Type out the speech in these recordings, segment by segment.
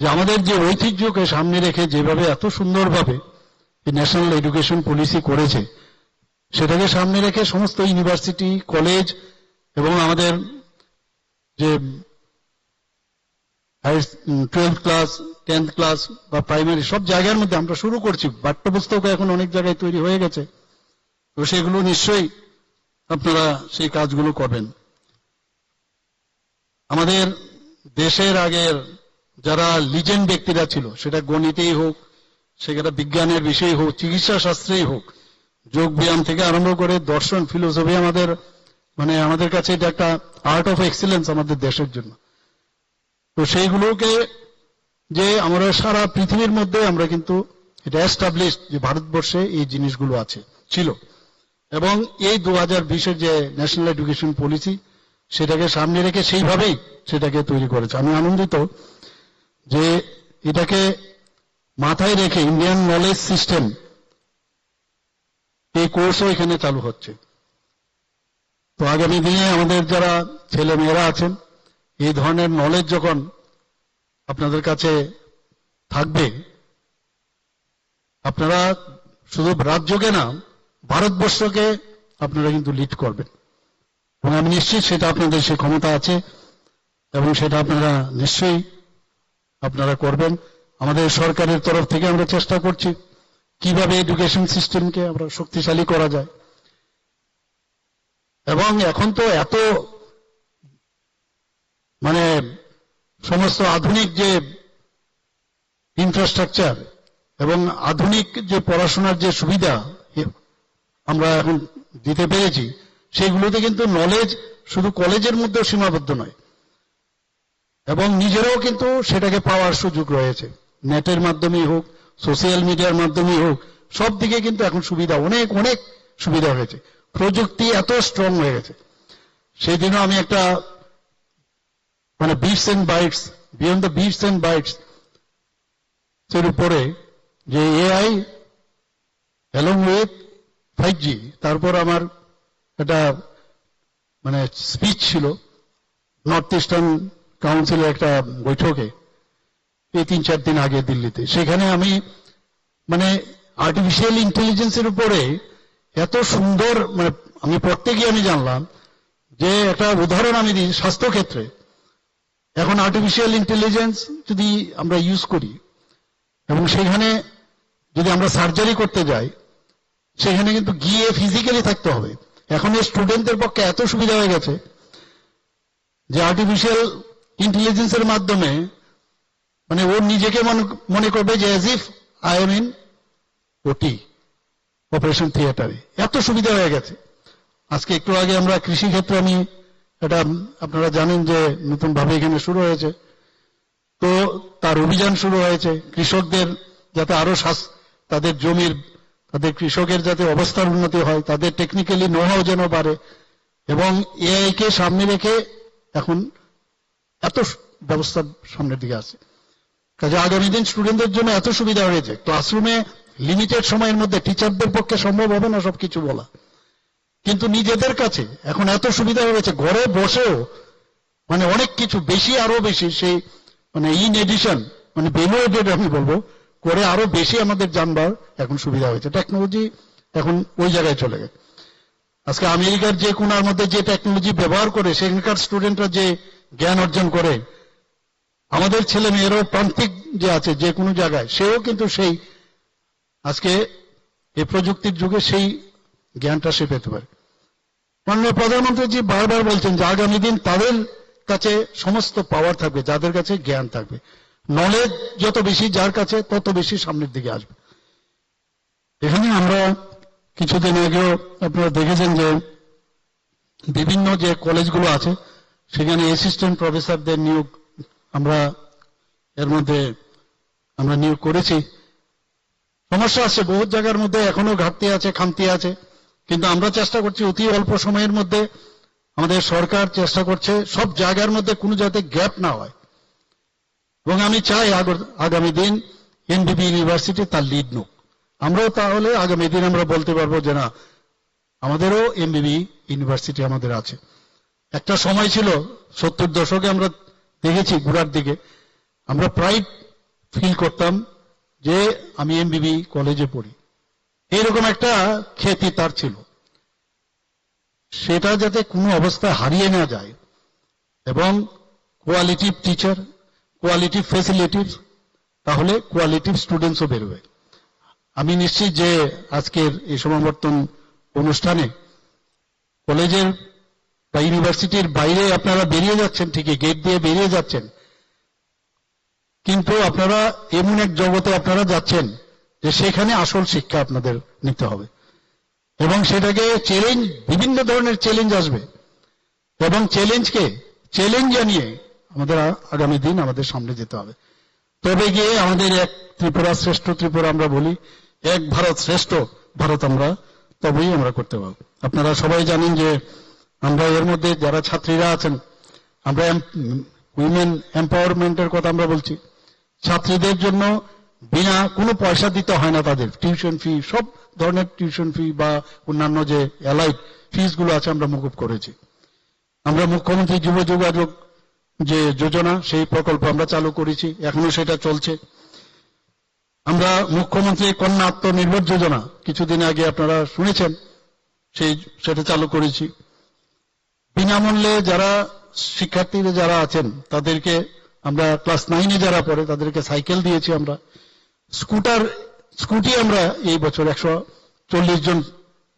যে আমাদের যে ঐতিহ্যকে সামনে রেখে যেভাবে এত সুন্দরভাবে ন্যাশনাল এডুকেশন পলিসি করেছে, সেটাকে সামনে রেখে সমস্ত ইউনিভার্সিটি, কলেজ এবং আমাদের যে টুয়েলভ ক্লাস টেন্থ ক্লাস বা প্রাইমারি সব জায়গার মধ্যে আমরা শুরু করছি। পাঠ্যপুস্তক এখন অনেক জায়গায় তৈরি হয়ে গেছে। তো সেগুলো নিশ্চয়ই আপনারা সেই কাজগুলো করবেন। আমাদের দেশের আগের যারা লিজেন্ড ব্যক্তিরা ছিল, সেটা গণিতেই হোক সেটা বিজ্ঞানের বিষয় হোক, চিকিৎসা শাস্ত্রেই হোক যোগ ব্যায়াম থেকে আরম্ভ করে দর্শন ফিলোসফি আমাদের মানে আমাদের কাছে এটা একটা আর্ট অফ এক্সিলেন্স আমাদের দেশের জন্য। তো সেইগুলোকে যে আমরা সারা পৃথিবীর মধ্যে আমরা কিন্তু এটা এস্টাবলিশ যে ভারতবর্ষে এই জিনিসগুলো আছে, ছিল। এবং এই দু হাজার বিশের যে ন্যাশনাল এডুকেশন পলিসি সেটাকে সামনে রেখে সেইভাবেই সেটাকে তৈরি করেছে। আমি আনন্দিত যে এটাকে মাথায় রেখে ইন্ডিয়ান নলেজ সিস্টেম এই কোর্সও এখানে চালু হচ্ছে। তো আগামী দিনে আমাদের যারা ছেলে মেয়েরা আছেন, এই ধরনের নলেজ যখন আপনাদের কাছে থাকবে, আপনারা শুধু রাজ্যকে না, ভারতবর্ষকে আপনারা কিন্তু লিড করবেন। এবং আমি নিশ্চিত সেটা আপনাদের সে ক্ষমতা আছে, এবং সেটা আপনারা নিশ্চয়ই আপনারা করবেন। আমাদের সরকারের তরফ থেকে আমরা চেষ্টা করছি কীভাবে এডুকেশন সিস্টেমকে আমরা শক্তিশালী করা যায়। এবং এখন তো এত মানে সমস্ত আধুনিক যে ইনফ্রাস্ট্রাকচার এবং আধুনিক যে পড়াশোনার যে সুবিধা আমরা এখন দিতে পেরেছি, সেইগুলোতে কিন্তু নলেজ শুধু কলেজের মধ্যেও সীমাবদ্ধ নয়। এবং নিজেরাও কিন্তু সেটাকে পাওয়ার সুযোগ রয়েছে। নেটের মাধ্যমেই হোক, সোশ্যাল মিডিয়ার মাধ্যমেই হোক, সব দিকে কিন্তু এখন সুবিধা, অনেক অনেক সুবিধা হয়েছে। প্রযুক্তি এত স্ট্রং হয়ে গেছে। সেই দিনও আমি একটা মানে bits and bytes beyond the bits and bytes এর উপরে যে AI along with five G তারপর আমার একটা মানে স্পিচ ছিল নর্থ ইস্টার্ন কাউন্সিলের একটা বৈঠকে, এই তিন চার দিন আগে দিল্লিতে। সেখানে আমি মানে আর্টিফিশিয়াল ইন্টেলিজেন্সের উপরে এত সুন্দর মানে আমি পড়তে গিয়ে আমি জানলাম যে একটা উদাহরণ আমি দিই স্বাস্থ্যক্ষেত্রে। এখন আর্টিফিশিয়াল ইন্টেলিজেন্স যদি আমরা ইউজ করি, এবং সেখানে যদি আমরা সার্জারি করতে যাই, সেখানে কিন্তু গিয়ে ফিজিক্যালি থাকতে হবে। এখন এই স্টুডেন্টদের পক্ষে এত সুবিধা হয়ে গেছে যে আর্টিফিশিয়াল ইন্টেলিজেন্সের মাধ্যমে মানে ও নিজেকে মনে- করবে যে as if I am in OT operation থিয়েটারে এত সুবিধা হয়ে গেছে। আজকে একটু আগে আমরা কৃষি ক্ষেত্রে আমি এটা আপনারা জানেন যে নতুন ভাবে এখানে শুরু হয়েছে। তো তার অভিযান শুরু হয়েছে। কৃষকদের যাতে আরও তাদের জমির, তাদের কৃষকের যাতে অবস্থার উন্নতি হয়, তাদের টেকনিক্যালি নোহাও যেন বাড়ে। এবং এআই কে সামনে রেখে এখন এত ব্যবস্থা সামনের দিকে আছে। কাজে আগামী দিন স্টুডেন্টদের জন্য এত সুবিধা হয়েছে। ক্লাসরুমে লিমিটেড সময়ের মধ্যে টিচারদের পক্ষে সম্ভব হবে না সবকিছু বলা। কিন্তু নিজেদের কাছে এখন এত সুবিধা হয়ে গেছে ঘরে বসেও মানে অনেক কিছু বেশি, আরও বেশি সেই মানে ইন এডিশন মানে বেলোডেড আমি বলব, করে আরও বেশি আমাদের জানবার এখন সুবিধা হয়েছে। টেকনোলজি এখন ওই জায়গায় চলে গেছে। আজকে আমেরিকার যে কোনার মধ্যে যে টেকনোলজি ব্যবহার করে, সেখানকার স্টুডেন্টরা যে জ্ঞান অর্জন করে। আমাদের ছেলে মেয়েরাও প্রান্তিক যে আছে, যে কোনো জায়গায়, সেও কিন্তু সেই, আজকে এই প্রযুক্তির যুগে সেই জ্ঞানটা সে পেতে পারে। মাননীয় প্রধানমন্ত্রীজি বারবার বলছেন যে আগামী দিন তাদের কাছে সমস্ত পাওয়ার থাকবে, যাদের কাছে জ্ঞান থাকবে। নলেজ যত বেশি, যার কাছে তত বেশি সামনের দিকে আসবে। এখানে আমরা কিছুদিন আগেও আপনারা দেখেছেন যে বিভিন্ন যে কলেজগুলো আছে সেখানে অ্যাসিস্ট্যান্ট প্রফেসরদের নিয়োগ আমরা এর মধ্যে আমরা নিয়োগ করেছি। সমস্যা আছে বহু জায়গার মধ্যে এখনও ঘাটতি আছে, খামতি আছে। কিন্তু আমরা চেষ্টা করছি অতি অল্প সময়ের মধ্যে আমাদের সরকার চেষ্টা করছে সব জায়গার মধ্যে কোনো যাতে গ্যাপ না হয়। এবং আমি চাই আগামী দিন এনবিবি ইউনিভার্সিটি তার লিড নোক। আমরাও তাহলে আগামী দিন আমরা বলতে পারব যে না, আমাদেরও এমবিবি ইউনিভার্সিটি আমাদের আছে। একটা সময় ছিল, সত্তর দশকে আমরা দেখেছি গুড়ার দিকে, আমরা প্রায় ফিল করতাম যে আমি এমবিবি কলেজে পড়ি। এরকম একটা খ্যাতি তার ছিল। সেটা যাতে কোনো অবস্থায় হারিয়ে না যায় এবং কোয়ালিটিভ টিচার কোয়ালিটিভ ফেসিলিটিভ তাহলে কোয়ালিটিভ স্টুডেন্টসও বেরোবে আমি নিশ্চিত যে আজকের এই সমাবর্তন অনুষ্ঠানে কলেজের বা ইউনিভার্সিটির বাইরে আপনারা বেরিয়ে যাচ্ছেন, ঠিকই গেট দিয়ে বেরিয়ে যাচ্ছেন। কিন্তু আপনারা এমন এক জগতে আপনারা যাচ্ছেন যে সেখানে আসল শিক্ষা আপনাদের নিতে হবে। এবং সেটাকে চ্যালেঞ্জ বিভিন্ন ধরনের চ্যালেঞ্জ আসবে। এবং চ্যালেঞ্জকে চ্যালেঞ্জ জানিয়ে আমাদের আগামী দিন আমাদের সামনে যেতে হবে। তবে গিয়ে আমাদের এক ত্রিপুরা শ্রেষ্ঠ ত্রিপুরা আমরা বলি, এক ভারত শ্রেষ্ঠ ভারত আমরা, তবেই আমরা করতে পারব। আপনারা সবাই জানেন যে আমরা এর মধ্যে যারা ছাত্রীরা আছেন, আমরা উইমেন এম্পাওয়ারমেন্টের কথা আমরা বলছি, ছাত্রীদের জন্য বিনা কোনো পয়সা দিতে হয় না তাদের। টিউশন ফি সব ধরনের টিউশন ফি বা অন্যান্য যে অ্যালাইড ফিসগুলো আছে আমরা মুকুব করেছি। আমরা মুখ্যমন্ত্রী যুব যোগাযোগ যে যোজনা, সেই প্রকল্প আমরা চালু করেছি, এখনও সেটা চলছে। আমরা মুখ্যমন্ত্রী কন্যা আত্মনির্ভর যোজনা, কিছুদিন আগে আপনারা শুনেছেন, সেই, সেটা চালু করেছি। বিনামূল্যে যারা শিক্ষার্থীরা যারা আছেন, তাদেরকে আমরা ক্লাস নাইনে যারা পড়ে, তাদেরকে সাইকেল দিয়েছি আমরা। স্কুটার, স্কুটি আমরা এই বছর একশো চল্লিশ জন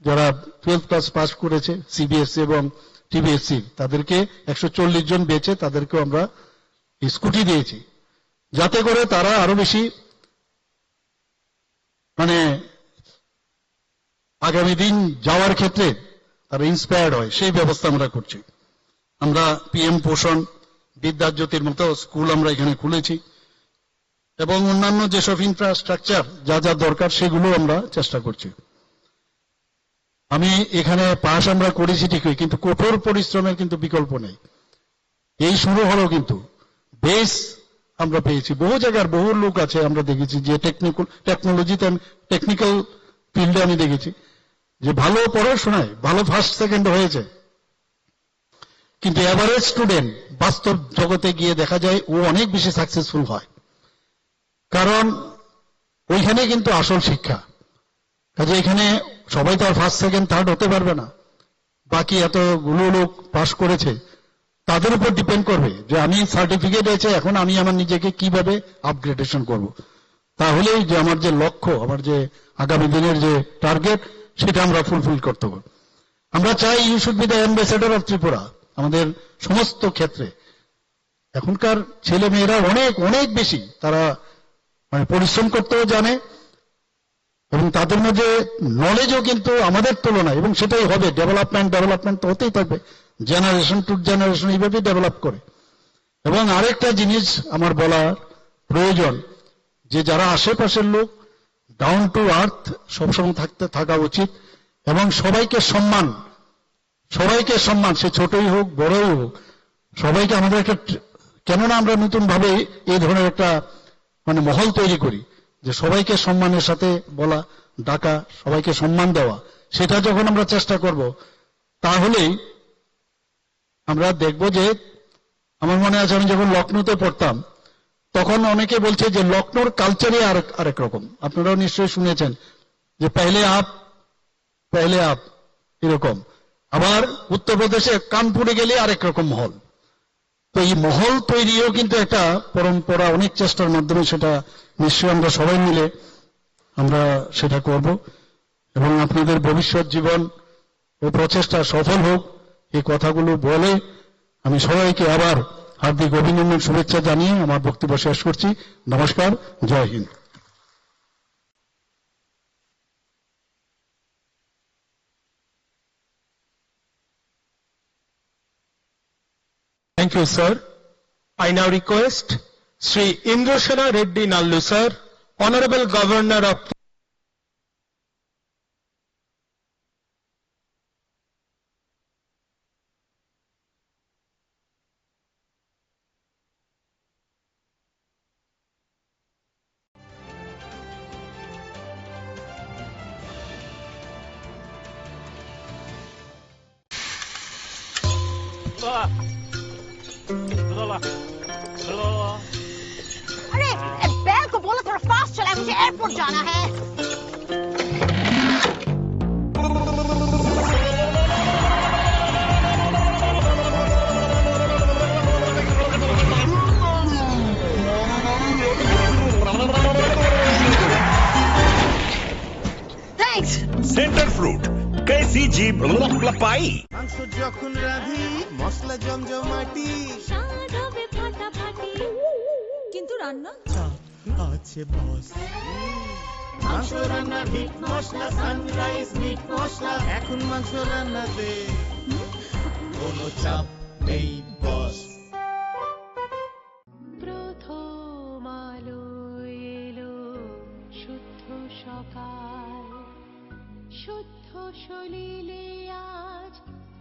যারা টুয়েলভ ক্লাস পাস করেছে সিবিএসসি এবং টিবিএসসি তাদেরকে একশো চল্লিশ জন বেচে তাদেরকে আমরা স্কুটি দিয়েছি। যাতে করে তারা আরও বেশি মানে আগামী দিন যাওয়ার ক্ষেত্রে তারা ইন্সপায়ার্ড হয়। সেই ব্যবস্থা আমরা করছি। আমরা পিএম পোষণ বিদ্যাজ্যোতির মতো স্কুল আমরা এখানে খুলেছি। এবং অন্যান্য যেসব ইনফ্রাস্ট্রাকচার যা যা দরকার, সেগুলো আমরা চেষ্টা করছি। আমি এখানে পাশ আমরা করেছি ঠিকই, কিন্তু কঠোর পরিশ্রমের কিন্তু বিকল্প নেই। এই শুরু হলো কিন্তু। বেশ আমরা পেয়েছি। বহু জায়গার বহু লোক আছে, আমরা দেখেছি যে টেকনিক্যাল টেকনোলজিতে টেকনিক্যাল ফিল্ডে আমি দেখেছি। যে ভালো পড়াশোনায়, ভালো ফার্স্ট সেকেন্ড হয়েছে। কিন্তু এভারেজ স্টুডেন্ট বাস্তব জগতে গিয়ে দেখা যায়, ও অনেক বেশি সাকসেসফুল হয়। কারণ ওইখানে কিন্তু আসল শিক্ষা। কাজে এখানে সবাই তো আর ফার্স্ট সেকেন্ড থার্ড হতে পারবে না। বাকি এতগুলো লোক পাশ করেছে, তাদের উপর ডিপেন্ড করবে যে আমি সার্টিফিকেট আছে, এখন আমি আমার নিজেকে কীভাবে আপগ্রেডেশন করব। তাহলেই যে আমার যে লক্ষ্য, আমার যে আগামী দিনের যে টার্গেট সেটা আমরা ফুলফিল করতে পারব আমরা চাই you should be the ambassador of Tripura, আমাদের সমস্ত ক্ষেত্রে। এখনকার ছেলে মেয়েরা অনেক অনেক বেশি তারা মানে পরিশ্রম করতেও জানে এবং তাদের মধ্যে নলেজও কিন্তু আমাদের তুলনায় এবং সেটাই হবে ডেভেলপমেন্ট ডেভেলপমেন্ট তো হতেই থাকবে। জেনারেশন টু জেনারেশন এইভাবেই ডেভেলপ করে। এবং আরেকটা জিনিস আমার বলা প্রয়োজন, যে যারা আশেপাশের লোক ডাউন টু আর্থ সবসময় থাকতে থাকা উচিত, এবং সবাইকে সম্মান সবাইকে সম্মান, সে ছোটই হোক, বড়ই হোক, সবাইকে আমাদের একটা কেননা আমরা নতুন ভাবে এই ধরনের একটা মানে মহল তৈরি করি, যে সবাইকে সম্মানের সাথে বলা, ডাকা, সবাইকে সম্মান দেওয়া, সেটা যখন আমরা চেষ্টা করব, তাহলেই আমরা দেখব যে, আমার মনে আছে আমি যখন লখনৌতে পড়তাম তখন অনেকে বলছে যে লখনৌর কালচারই আরেক আরেক রকম। আপনারাও নিশ্চয়ই শুনেছেন যে পেহলে আপ পেহলে আপ, এরকম। আবার উত্তরপ্রদেশে কানপুরে গেলে আরেক রকম মহল। তো এই মহল তৈরিও কিন্তু একটা পরম্পরা, অনেক চেষ্টার মাধ্যমে সেটা নিশ্চয়ই আমরা সবাই মিলে আমরা সেটা করব। এবং আপনাদের ভবিষ্যৎ জীবন ও প্রচেষ্টা সফল হোক, এই কথাগুলো বলে আমি সবাইকে আবার হার্দিক অভিনন্দন শুভেচ্ছা জানিয়ে আমার বক্তব্য শেষ করছি নমস্কার Jai Hind Thank you, sir. I now request Sri Indrashana Reddy Nallu, sir, Honorable Governor of Lola. Lola. আরে ব্যাগ एयरपोर्ट जाना है थैंक्स সেন্টার ফ্রুট কেসি জি পাই মাংস যখন রাঁধি মশলা জমজমাটি। স্বাদ হবে ফাটাফাটি। কিন্তু রান্না? আছে বস। মাংস রান্না hit masala Sunrise meat masala. এখন মাংস রান্নাতে কোনো চাপ নেই বস। প্রথম আলো এলো শুদ্ধ সকাল। শুদ্ধ সলিলে আজ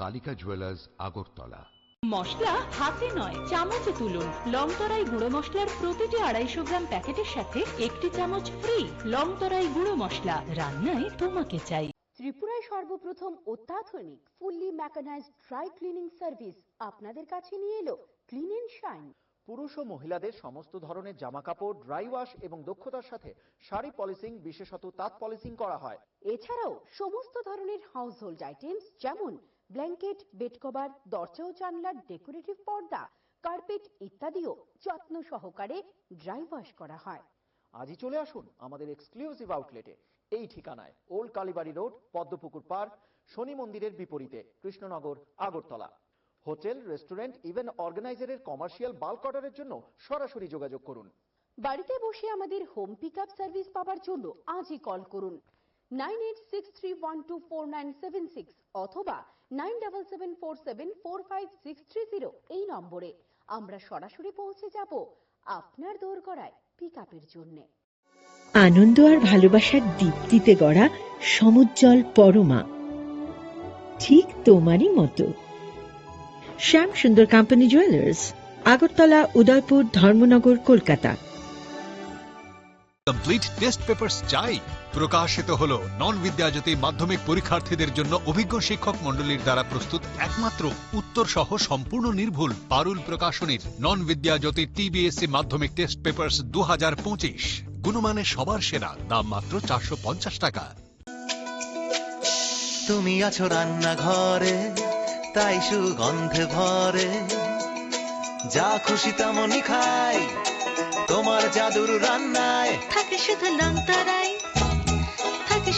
কালিকা জুয়েলার্স আগরতলা। মশলা হাতে নয় চামচে তুলুন। লংতরাই গুঁড়ো মশলার প্রতিটি আড়াইশো গ্রাম প্যাকেটের সাথে একটি চামচ ফ্রি লংতরাই গুঁড়ো মশলা। রান্নায় তোমাকে চাই। ত্রিপুরায় সর্বপ্রথম অত্যাধুনিক fully mechanised dry cleaning service আপনাদের কাছে নিয়ে এলো ক্লিন এন্ড শাইন পুরুষ ও মহিলাদের সমস্ত ধরনের জামা কাপড় ড্রাই ওয়াশ এবং দক্ষতার সাথে শাড়ি পলিসিং বিশেষত তাঁত পলিসিং করা হয়। এছাড়াও সমস্ত ধরনের হাউসহোল্ড আইটেমস যেমন ব্ল্যাঙ্কেট বেড কভার দরজা ও জানলার ডেকোরেটিভ পর্দা কার্পেট ইত্যাদিও যত্ন সহকারে ড্রাই ওয়াশ করা হয়। আজই চলে আসুন আমাদের এক্সক্লুসিভ আউটলেটে এই ঠিকানায় old Kalibari road Padmapukur park Shani মন্দিরের বিপরীতে Krishnanagar Agartala. Hotel restaurant event অর্গানাইজারের commercial bulk অর্ডারের জন্য সরাসরি যোগাযোগ করুন। বাড়িতে বসে আমাদের হোম পিক আপ সার্ভিস পাওয়ার জন্য আজই কল করুন। Nine eight six three one two four nine seven six অথবা nine double seven four seven four five six three zero এই নম্বরে। আমরা সরাসরি পৌঁছে যাব আপনার দোরগড়ায় পিক আপের জন্যে। আনন্দ আর ভালোবাসার দীপ্তিতে গড়া সমুজ্জ্বল পরমা। ঠিক তোমারই মতো। Shyam Sundar company jewellers Agartala Udaipur Dharmanagar Kolkata. Complete test papers চাই। প্রকাশিত হলো নন বিদ্যাজ্যোতি মাধ্যমিক পরীক্ষার্থীদের জন্য অভিজ্ঞ শিক্ষক মণ্ডলীর দ্বারা প্রস্তুত একমাত্র উত্তর সহ সম্পূর্ণ নির্ভুল পারুল প্রকাশনীর নন বিদ্যাজ্যোতি টিবিএসসি মাধ্যমিক টেস্ট পেপারস দু হাজার পঁচিশ। গুণমানে সবার সেরা দাম মাত্র চারশো পঞ্চাশ টাকা। তুমি আছো রান্নাঘরে তাই সুগন্ধে ভরে। যা খুশি তেমনই খাই তোমার জাদুর রান্নায়। থাকে শুধু থাকে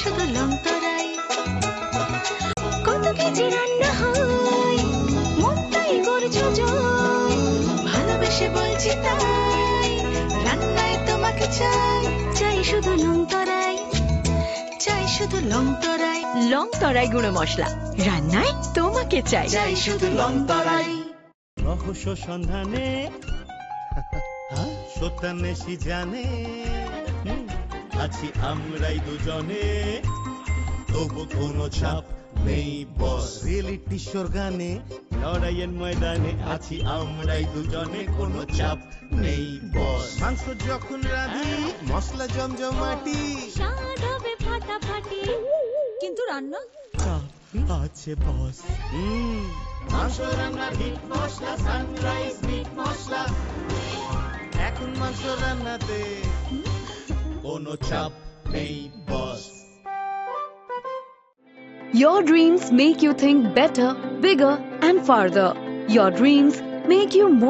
শুধু লংতরাই কত কেজি রান্না হয় মনটাই করছ জয়। ভালোবেসে বলছি তাই রান্নায় তোমাকে চাই চাই শুধু লংতরাই চাই শুধু লংতরাই লংতরাই গুঁড়ো মশলা রান্নায় তোমাকে চাই। চাই শুধু লংতরাই রহস্য সন্ধানে সত্যান্বেষী জানে। আছি আমরাই দুজনে। তবু কোনো চাপ নেই বস। রিয়েলিটি শোর গানে। লড়াইয়ের ময়দানে আছি আমরাই দুজনে কোনো চাপ নেই বস। মাংস যখন রাঁধি মশলা জমজমাটি। স্বাদ হবে ফাটাফাটি। কিন্তু রান্না? চাপ আছে বস। হুম মাংস রান্নার hit masala Sunrise meat masala. এখন মাংস রান্নাতে কোনো চাপ নেই বস Your dreams make you think better, bigger, and farther. Your dreams make you more.